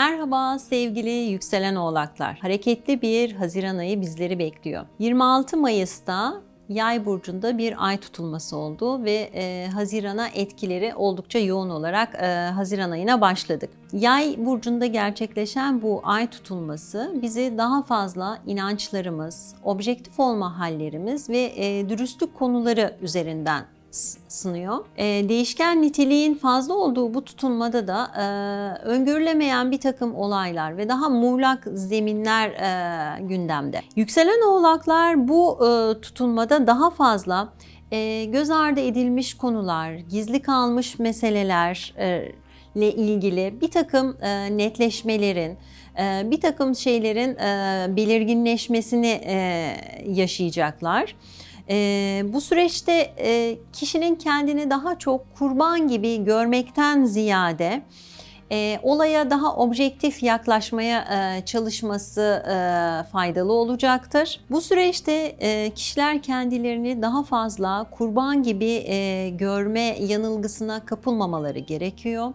Merhaba sevgili yükselen oğlaklar. Hareketli bir Haziran ayı bizleri bekliyor. 26 Mayıs'ta Yay burcunda bir ay tutulması oldu ve e, Haziran'a etkileri oldukça yoğun olarak e, Haziran ayına başladık. Yay burcunda gerçekleşen bu ay tutulması bizi daha fazla inançlarımız, objektif olma hallerimiz ve e, dürüstlük konuları üzerinden sınıyor. E, değişken niteliğin fazla olduğu bu tutulmada da e, öngörülemeyen bir takım olaylar ve daha muğlak zeminler e, gündemde. Yükselen oğlaklar bu e, tutulmada daha fazla e, göz ardı edilmiş konular, gizli kalmış meseleler e, ilgili bir takım e, netleşmelerin, e, bir takım şeylerin e, belirginleşmesini e, yaşayacaklar. Ee, bu süreçte e, kişinin kendini daha çok kurban gibi görmekten ziyade e, olaya daha objektif yaklaşmaya e, çalışması e, faydalı olacaktır. Bu süreçte e, kişiler kendilerini daha fazla kurban gibi e, görme yanılgısına kapılmamaları gerekiyor.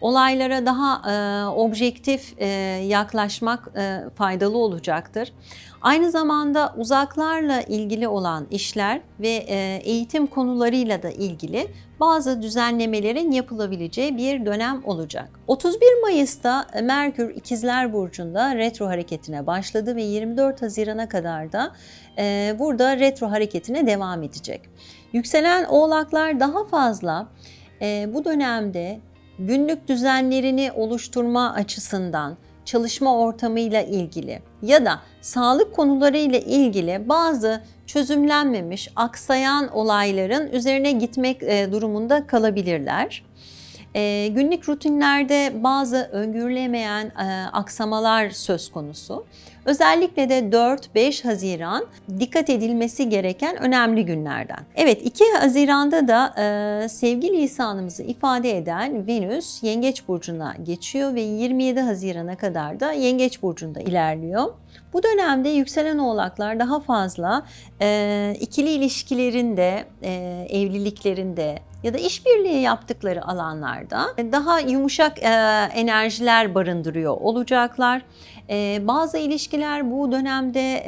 Olaylara daha e, objektif e, yaklaşmak e, faydalı olacaktır. Aynı zamanda uzaklarla ilgili olan işler ve e, eğitim konularıyla da ilgili bazı düzenlemelerin yapılabileceği bir dönem olacak. 31 Mayıs'ta Merkür İkizler Burcu'nda retro hareketine başladı ve 24 Haziran'a kadar da e, burada retro hareketine devam edecek. Yükselen oğlaklar daha fazla e, bu dönemde günlük düzenlerini oluşturma açısından çalışma ortamıyla ilgili ya da sağlık konularıyla ilgili bazı çözümlenmemiş, aksayan olayların üzerine gitmek e, durumunda kalabilirler. E, günlük rutinlerde bazı öngörülemeyen e, aksamalar söz konusu. Özellikle de 4-5 Haziran dikkat edilmesi gereken önemli günlerden. Evet 2 Haziran'da da e, sevgi lisanımızı ifade eden Venüs Yengeç Burcu'na geçiyor ve 27 Haziran'a kadar da Yengeç Burcu'nda ilerliyor. Bu dönemde yükselen oğlaklar daha fazla e, ikili ilişkilerinde, e, evliliklerinde ya da işbirliği yaptıkları alanlarda daha yumuşak e, enerjiler barındırıyor olacaklar. Bazı ilişkiler bu dönemde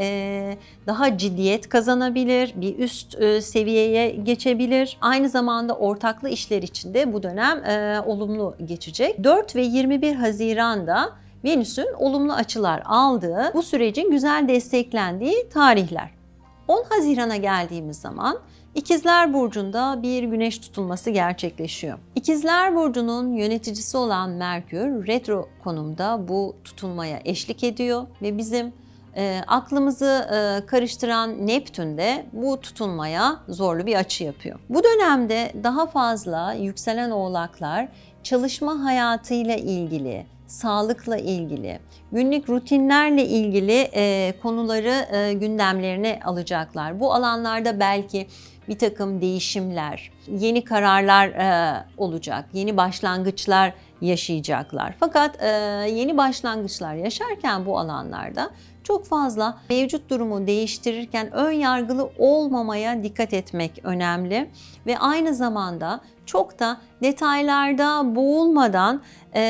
daha ciddiyet kazanabilir, bir üst seviyeye geçebilir. Aynı zamanda ortaklı işler için de bu dönem olumlu geçecek. 4 ve 21 Haziran'da Venüs'ün olumlu açılar aldığı, bu sürecin güzel desteklendiği tarihler. 10 Haziran'a geldiğimiz zaman İkizler Burcu'nda bir güneş tutulması gerçekleşiyor. İkizler Burcu'nun yöneticisi olan Merkür retro konumda bu tutulmaya eşlik ediyor ve bizim e, aklımızı e, karıştıran Neptün de bu tutulmaya zorlu bir açı yapıyor. Bu dönemde daha fazla yükselen oğlaklar çalışma hayatıyla ilgili, sağlıkla ilgili, günlük rutinlerle ilgili e, konuları e, gündemlerine alacaklar. Bu alanlarda belki bir takım değişimler, yeni kararlar e, olacak, yeni başlangıçlar yaşayacaklar. Fakat e, yeni başlangıçlar yaşarken bu alanlarda çok fazla mevcut durumu değiştirirken ön yargılı olmamaya dikkat etmek önemli ve aynı zamanda çok da detaylarda boğulmadan e,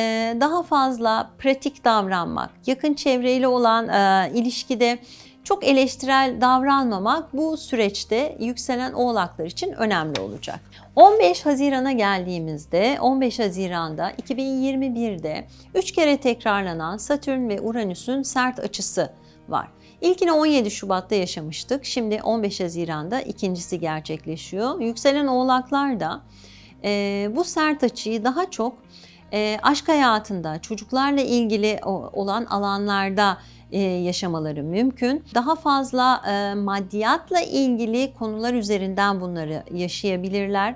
daha fazla pratik davranmak, yakın çevreyle olan e, ilişkide çok eleştirel davranmamak bu süreçte yükselen oğlaklar için önemli olacak. 15 Haziran'a geldiğimizde 15 Haziran'da 2021'de 3 kere tekrarlanan Satürn ve Uranüs'ün sert açısı var. İlkini 17 Şubat'ta yaşamıştık. Şimdi 15 Haziran'da ikincisi gerçekleşiyor. Yükselen oğlaklar da e, bu sert açıyı daha çok e, aşk hayatında, çocuklarla ilgili olan alanlarda e, yaşamaları mümkün. Daha fazla e, maddiyatla ilgili konular üzerinden bunları yaşayabilirler.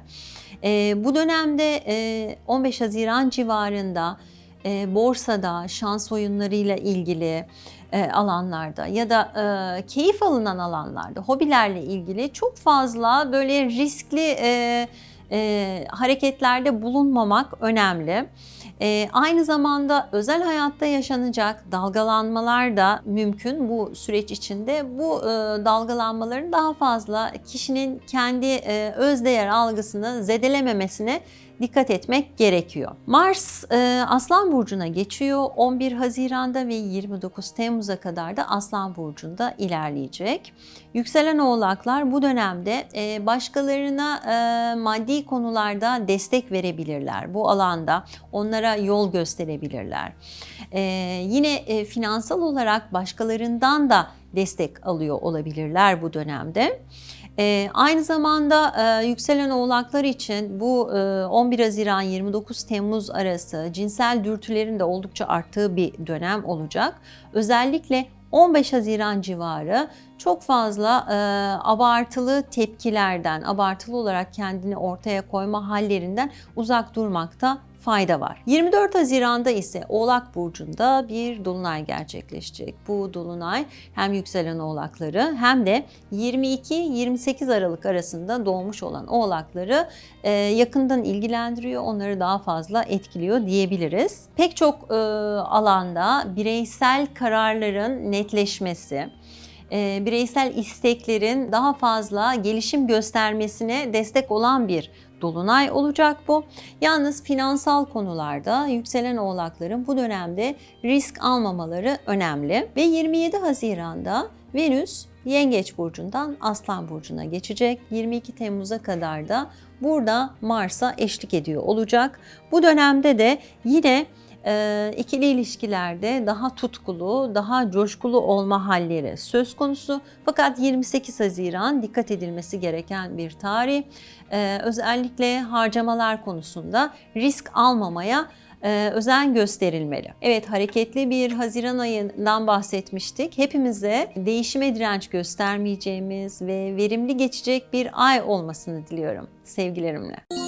E, bu dönemde e, 15 Haziran civarında e, borsada, şans oyunlarıyla ilgili e, alanlarda ya da e, keyif alınan alanlarda, hobilerle ilgili çok fazla böyle riskli e, e, hareketlerde bulunmamak önemli. Ee, aynı zamanda özel hayatta yaşanacak dalgalanmalar da mümkün bu süreç içinde. Bu e, dalgalanmaların daha fazla kişinin kendi e, özdeğer algısını zedelememesine dikkat etmek gerekiyor. Mars e, Aslan Burcu'na geçiyor. 11 Haziran'da ve 29 Temmuz'a kadar da Aslan Burcu'nda ilerleyecek. Yükselen oğlaklar bu dönemde e, başkalarına e, maddi konularda destek verebilirler. Bu alanda onlara yol gösterebilirler. E, yine e, finansal olarak başkalarından da destek alıyor olabilirler bu dönemde. Ee, aynı zamanda e, yükselen oğlaklar için bu e, 11 Haziran 29 Temmuz arası cinsel dürtülerin de oldukça arttığı bir dönem olacak. Özellikle 15 Haziran civarı çok fazla e, abartılı tepkilerden, abartılı olarak kendini ortaya koyma hallerinden uzak durmakta fayda var. 24 Haziran'da ise Oğlak Burcu'nda bir dolunay gerçekleşecek. Bu dolunay hem yükselen oğlakları hem de 22-28 Aralık arasında doğmuş olan oğlakları e, yakından ilgilendiriyor, onları daha fazla etkiliyor diyebiliriz. Pek çok e, alanda bireysel kararların netleşmesi, bireysel isteklerin daha fazla gelişim göstermesine destek olan bir dolunay olacak bu. Yalnız finansal konularda yükselen oğlakların bu dönemde risk almamaları önemli. Ve 27 Haziran'da Venüs Yengeç burcundan Aslan burcuna geçecek. 22 Temmuz'a kadar da burada Mars'a eşlik ediyor olacak. Bu dönemde de yine e, ikili ilişkilerde daha tutkulu, daha coşkulu olma halleri söz konusu. Fakat 28 Haziran dikkat edilmesi gereken bir tarih. E, özellikle harcamalar konusunda risk almamaya e, özen gösterilmeli. Evet hareketli bir Haziran ayından bahsetmiştik. Hepimize değişime direnç göstermeyeceğimiz ve verimli geçecek bir ay olmasını diliyorum sevgilerimle.